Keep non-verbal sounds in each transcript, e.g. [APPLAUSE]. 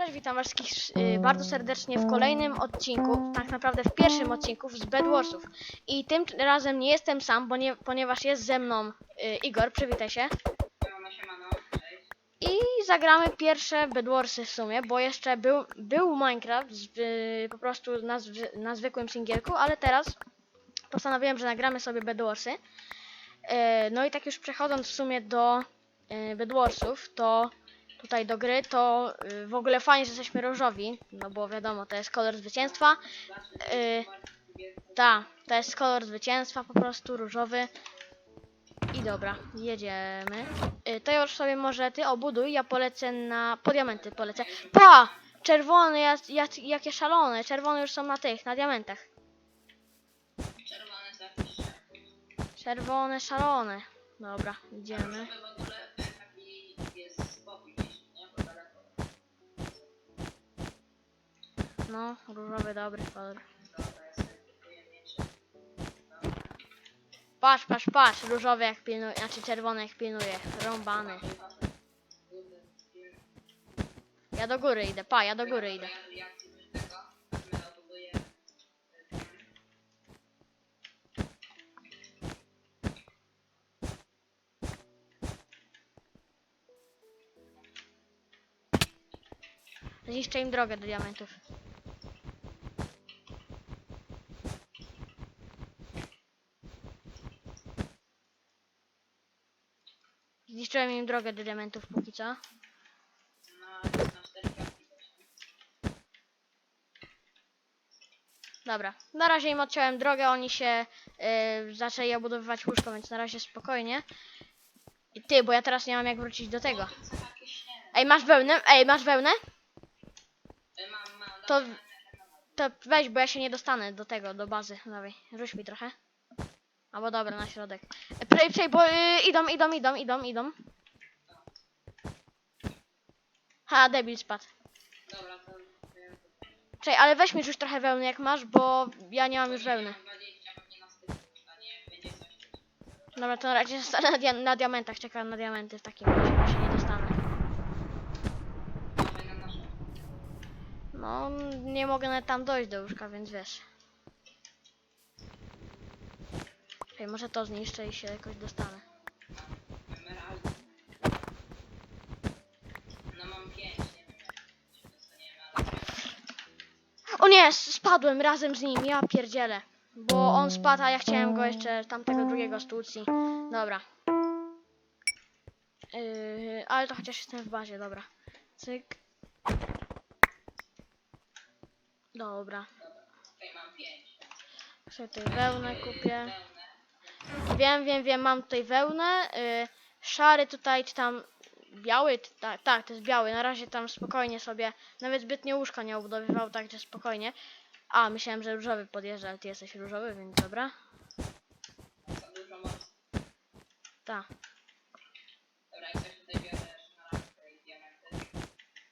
Cześć, witam was wszystkich y, bardzo serdecznie w kolejnym odcinku, tak naprawdę w pierwszym odcinku z Bedwarsów. I tym razem nie jestem sam, bo nie, ponieważ jest ze mną y, Igor, przywitaj się. I zagramy pierwsze Bedwarsy w sumie, bo jeszcze był, był Minecraft z, y, po prostu na, na zwykłym singielku, ale teraz postanowiłem, że nagramy sobie Bedwarsy. Y, no i tak już przechodząc w sumie do y, Bedwarsów, to tutaj do gry, to y, w ogóle fajnie, że jesteśmy różowi, no bo wiadomo, to jest kolor zwycięstwa. Y, Ta, to jest kolor zwycięstwa, po prostu różowy. I dobra, jedziemy. Y, To już sobie może ty obuduj, ja polecę na... po diamenty polecę. Pa! Jak, jakie szalone. Czerwone już są na tych, na diamentach. Czerwony Czerwone, szalone. Dobra, idziemy. No, różowy, dobry kolor. Patrz, patrz, patrz, różowy jak pilnuje, znaczy czerwony jak pilnuje. Rąbany. Ja do góry idę, pa, ja do góry idę. Zniszczę im drogę do diamentów. Zniszczyłem im drogę do diamentów póki co. Dobra, na razie im odciąłem drogę, oni się y, zaczęli obudowywać łóżko, więc na razie spokojnie. I ty, bo ja teraz nie mam jak wrócić do tego. Ej, masz wełnę? Ej, masz wełnę? To- To weź, bo ja się nie dostanę do tego, do bazy. Dawaj, rzuć mi trochę. Albo dobra, na środek. Przej, przej, bo y, idą, idą, idą, idą, idą. Ha, debil spadł. Dobra, to... Czej, ale weź mi rzuć trochę wełny jak masz, bo ja nie mam już wełny. 20 pewnie na styku, a nie będzie coś. Dobra, to na razie zostanę [LAUGHS] na, dia na diamentach, czekam na diamenty w takim razie, bo się nie dostanę. No, nie mogę nawet tam dojść do łóżka, więc wiesz. Czekaj, może to zniszczę i się jakoś dostanę. Emeraldy. No mam 5, nie wiem jak się dostaniemy, ale... O nie, spadłem razem z nim, ja pierdzielę. Bo on spadł, a ja chciałem go jeszcze tamtego drugiego stłucji. Dobra. Yy, ale to chociaż jestem w bazie, dobra. Cyk. Dobra. Tutaj mam 5. Sobie tutaj wełnę kupię. Wiem, wiem, wiem, mam tutaj wełnę. Yy, szary tutaj, czy tam biały, tak, tak, to jest biały. Na razie tam spokojnie sobie, nawet zbytnio łóżka nie obudowywał, także spokojnie. A, myślałem, że różowy podjeżdża, ale ty jesteś różowy, więc dobra. Tak,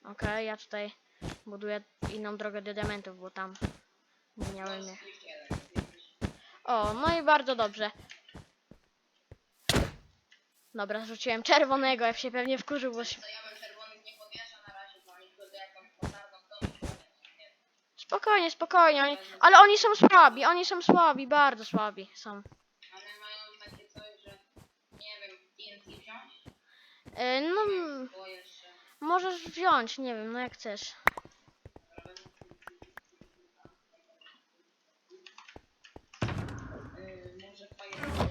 okej, ja tutaj buduję inną drogę do diamentów, bo tam nie miałem jeden. O, no i bardzo dobrze. Dobra, zrzuciłem czerwonego, jak się pewnie wkurzył, bo się... Nie, Spokojnie, spokojnie, oni... ale oni są słabi, oni są słabi, bardzo słabi są. Ale mają takie coś, że nie wiem, TNT wziąć? No, możesz wziąć, nie wiem, no jak chcesz. Yy, może fajera.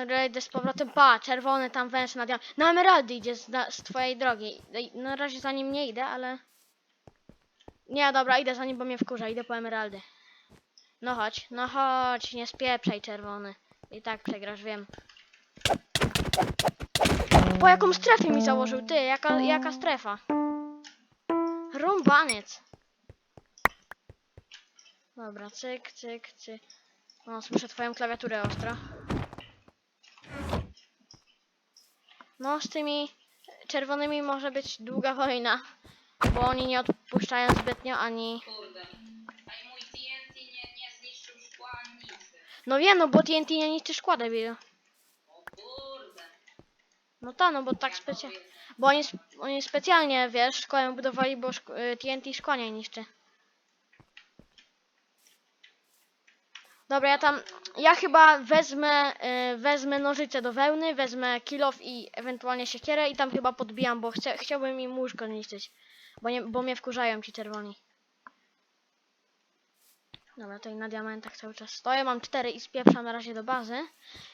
Dobra, idę z powrotem, pa, czerwony tam węż na diam... Na emeraldy idzie z, z twojej drogi. Na razie za nim nie idę, ale... Nie, dobra, idę za nim, bo mnie wkurza, idę po emeraldy. No chodź, no chodź, nie spieprzaj czerwony. I tak przegrasz, wiem. Po jaką strefę mi założył, ty, jaka, jaka strefa? Rąbaniec. Dobra, cyk, cyk, cyk. O, słyszę twoją klawiaturę ostro. No, z tymi czerwonymi może być długa wojna, bo oni nie odpuszczają zbytnio ani... Kurde. A i mój TNT nie, nie zniszczył szkła nic. No wiem, no bo TNT nie niszczy szkła, debilu. O kurde. No ta, no bo tak specjalnie... Bo oni, oni specjalnie, wiesz, szkołę budowali, bo szk- y, TNT szkła nie niszczy. Dobra, ja tam, ja chyba wezmę, y, wezmę nożyce do wełny, wezmę kilof i ewentualnie siekierę i tam chyba podbijam, bo chcę, chciałbym im łóżko zniszczyć. Bo, nie, bo mnie wkurzają ci czerwoni. Dobra, tutaj na diamentach cały czas stoję, mam cztery i spieprzam na razie do bazy.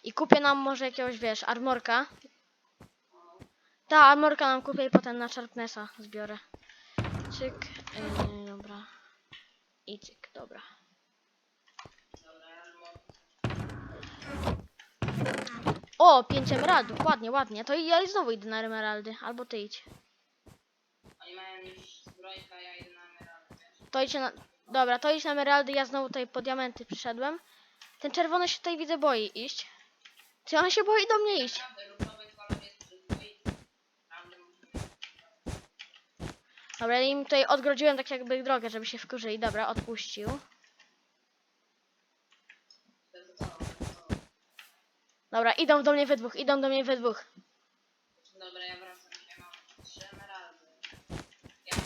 I kupię nam może jakiegoś, wiesz, armorka. Ta armorka nam kupię i potem na Sharpnessa zbiorę. Cyk, yy, dobra. I cyk. Dobra, O, 5 emeraldów, ładnie, ładnie. To ja znowu idę na emeraldy, albo ty idź. Oni mają już zbrojkę, ja idę na emeraldy? To idźcie na... Dobra, to idź na emeraldy, ja znowu tutaj po diamenty przyszedłem. Ten czerwony się tutaj widzę boi iść. Czy on się boi do mnie iść? Naprawdę musimy... Dobra, ja im tutaj odgrodziłem tak jakby drogę, żeby się wkurzyli. Dobra, odpuścił. To jest co? co? Dobra, idą do mnie we dwóch, idą do mnie we dwóch. Dobra, ja wracam się, mam trzy emeraldy. Ja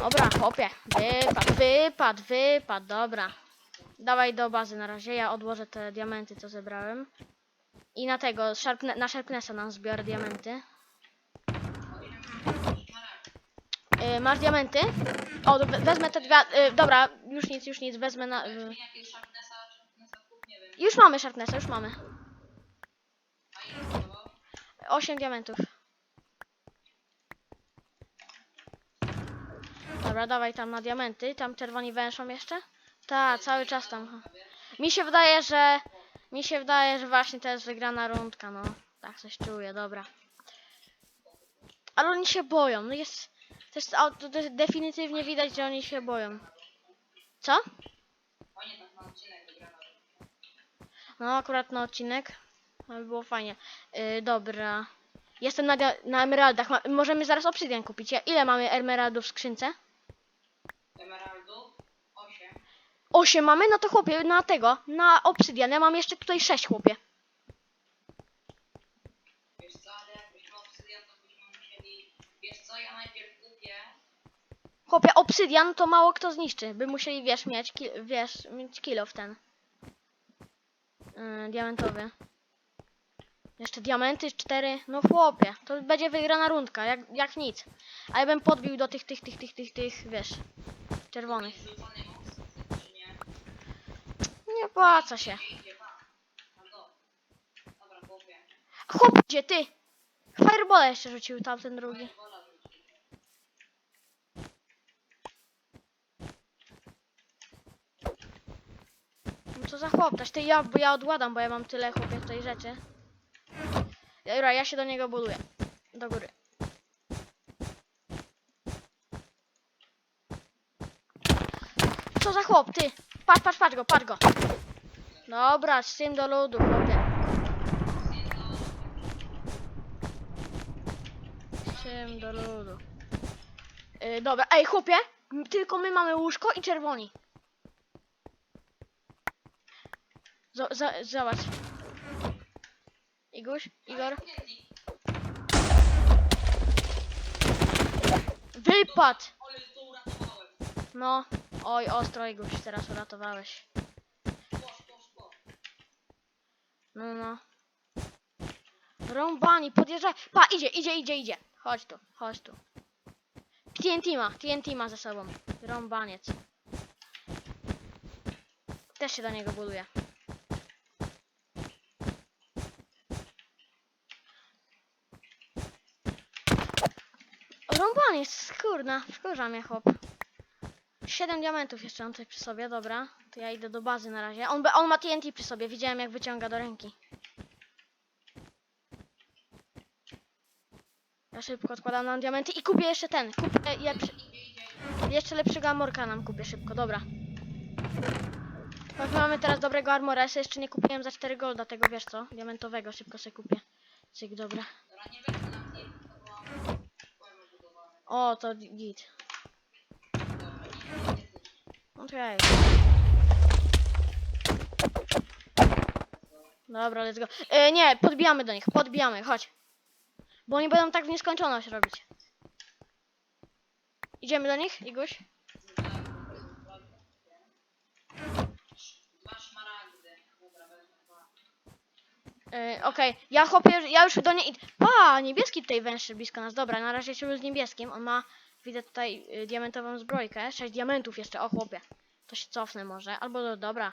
Dobra, chłopie. Wypad, wypad, wypad, dobra. Dawaj do bazy na razie, ja odłożę te diamenty, co zebrałem. I na tego, sharpne, na Sharpnessa nam zbiorę diamenty. o ile mam szmaragd? Yy, masz diamenty? O, we- wezmę te dwa, yy, dobra, już nic, już nic, wezmę na... Weź mi wiem. Już mamy Sharpnessa, już mamy. A ile kosztował? 8 diamentów. Dobra, dawaj tam na diamenty. Tam czerwoni węszą jeszcze? Tak, cały czas tam. Mi się wydaje, że... Mi się wydaje, że właśnie to jest wygrana rundka, no. Tak coś czuję, dobra. Ale oni się boją, no jest... To jest, au- to jest definitywnie widać, że oni się boją. Co? Fajnie tak na odcinek wygrana. No, akurat na odcinek. No, by było fajnie. Yy, dobra. Jestem na, na emeraldach. Ma, możemy zaraz obsydian kupić. Ja, ile mamy emeraldów w skrzynce? Emeraldów 8. 8 mamy? No to chłopie, na tego, na obsydian. Ja mam jeszcze tutaj 6 chłopie. Wiesz co, ale jakbyśmy obsydian, to byśmy musieli... Wiesz co, ja najpierw kupię... Chłopie, obsydian to mało kto zniszczy. By musieli, wiesz, mieć, ki wiesz, mieć kilo w ten. Yy, diamentowy. Jeszcze diamenty, 4. No chłopie, to będzie wygrana rundka, jak, jak nic. A ja bym podbił do tych, tych, tych, tych, tych, tych, wiesz, czerwonych. Nie? Opłaca się. Chłop, gdzie ty? Fireballa jeszcze rzucił tamten drugi. Co za chłop, też ty ja, bo ja odładam, bo ja mam tyle chłopie tutaj rzeczy. Dobra, ja się do niego buduję. Do góry. Co za chłop, ty? Patrz, patrz, patrz go, patrz go. Dobra, z tym do ludu, chłopie. Z tym do ludu. Yy, dobra, ej chłopie, tylko my mamy łóżko i czerwoni. Za, zobacz. Iguś, Igor. Wypad! No, oj, ostro Iguś, teraz uratowałeś. No, no. Rąbani, podjeżdżaj. Pa, idzie, idzie, idzie, idzie. Chodź tu, chodź tu. TNT ma, TNT ma ze sobą. Rąbaniec. Też się do niego buduje. Rąbaniec, kurna, wkurza mnie chłop. 7 diamentów jeszcze mam tutaj przy sobie, dobra. To ja idę do bazy na razie. On, on ma TNT przy sobie, widziałem jak wyciąga do ręki. Ja szybko odkładam nam diamenty i kupię jeszcze ten. Kupię lepszy, jeszcze lepszego armorka nam kupię szybko, dobra. Bo mamy teraz dobrego armora, ja jeszcze nie kupiłem za 4 golda tego, wiesz co? Diamentowego, szybko sobie kupię. Cyk, dobra. Dobra, nie będę na O, to git. Okej. Dobra, let's go. E, nie, podbijamy do nich, podbijamy, chodź. Bo oni będą tak w nieskończoność robić. Idziemy do nich, Iguś? Dwa szmaragdy. Dobra, wezmę dwa. Yy, Okej, ja chłopie, ja już do niej idę. Pa, niebieski tutaj węszy blisko nas. Dobra, na razie się z niebieskim. On ma, widzę tutaj y, diamentową zbrojkę. Sześć diamentów jeszcze, o chłopie. To się cofnę może, albo do, dobra.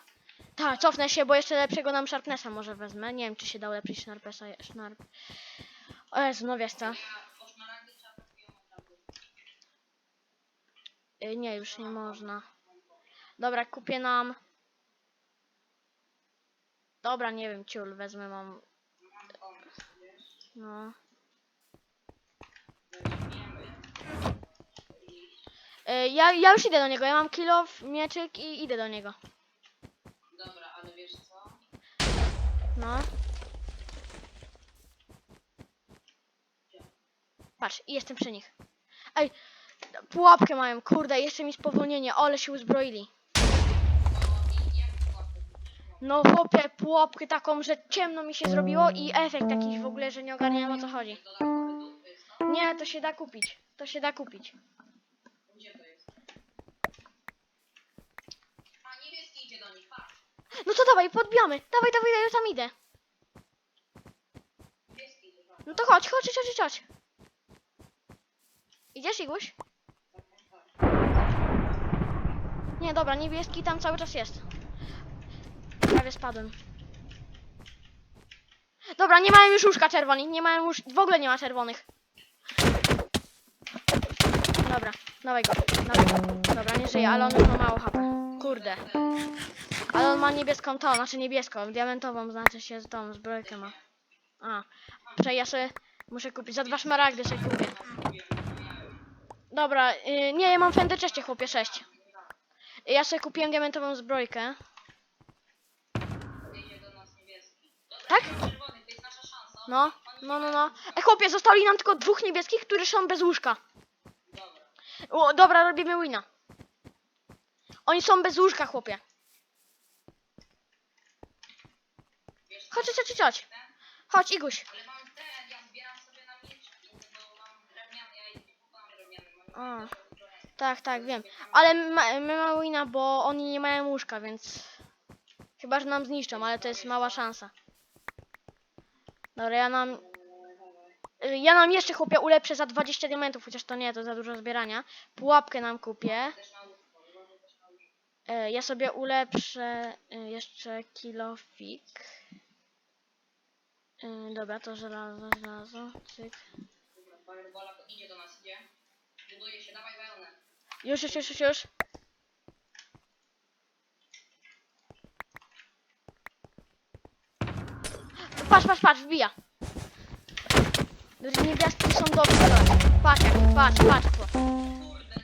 Tak, cofnę się, bo jeszcze lepszego nam Sharpnessa może wezmę. Nie wiem, czy się da ulepszyć Sharpnessa. Sharp... O Jezu, no wiesz co. Y, nie, już nie można. Dobra, kupię nam... Dobra, nie wiem, ciul, wezmę mam... No. Y, ja, ja już idę do niego, ja mam kilof, mieczyk i idę do niego. Dobra, ale wiesz co? No. Patrz, jestem przy nich. Ej, pułapkę mają, kurde, jeszcze mi spowolnienie, ale się uzbroili. No i jak pułapkę No chłopie, pułapkę taką, że ciemno mi się zrobiło i efekt jakiś w ogóle, że nie ogarniałem o co chodzi. Nie, to się da kupić. To się da kupić. No to dawaj, podbijamy. Dawaj, dawaj, ja tam idę. No to chodź, chodź, chodź, chodź. Idziesz, Iguś? Nie, dobra, niebieski tam cały czas jest. Prawie spadłem. Dobra, nie mają już łóżka czerwoni, nie mają już, w ogóle nie ma czerwonych. Dobra, dawaj go. Dobra, nie żyje, ale on już ma mało HP. Kurde. Ale on ma niebieską tą, znaczy niebieską, diamentową, znaczy się z tą zbrojkę ma. A, czekaj, ja sobie muszę kupić, za dwa szmaragdy sobie kupię. Dobra, y, nie, ja mam fender czeście, chłopie, 6. Ja sobie kupiłem diamentową zbrojkę. Idzie do nas niebieski. Dobra, Tak? No, no, no, no. E, chłopie, zostali nam tylko dwóch niebieskich, którzy są bez łóżka. Dobra. O, dobra, robimy wina. Oni są bez łóżka, chłopie. Chodź, chodź, chodź, chodź. Chodź, Iguś. A. Tak, tak, wiem. Ale ma, my mamy wina, bo oni nie mają łóżka, więc... Chyba, że nam zniszczą, ale to jest mała szansa. Dobra, ja nam... Ja nam jeszcze, chłopie, ulepszę za 20 diamentów, chociaż to nie, to za dużo zbierania. Pułapkę nam kupię. E, Ja sobie ulepszę y, jeszcze kilofik. Y, Dobra, to żelazo, żelazo, cyk. Dobra, Firebola to idzie do nas, idzie. Buduje się, dawaj wełnę. Już, już, już, już, już. Patrz, patrz, patrz, wbija. Niebiescy są dobrzy, zobacz. Patrz, jak, patrz, patrz. Kurde,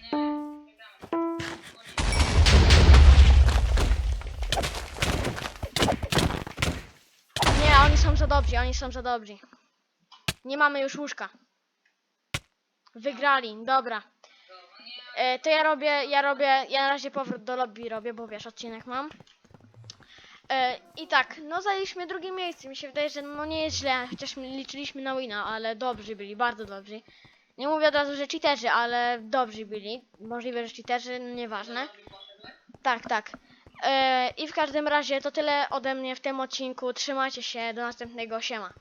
nie. Oni są za dobrzy, oni są za dobrzy. Nie mamy już łóżka. Wygrali, dobra. E, to ja robię, ja robię, ja na razie powrót do lobby robię, bo wiesz, odcinek mam. E, I tak, no zajęliśmy drugie miejsce. Mi się wydaje, że no nie jest źle, chociaż my liczyliśmy na wina, ale dobrzy byli, bardzo dobrzy. Nie mówię od razu, że cheaterzy, ale dobrzy byli. Możliwe, że cheaterzy, no nieważne. Tak, tak. E, I w każdym razie to tyle ode mnie w tym odcinku. Trzymajcie się, do następnego, siema.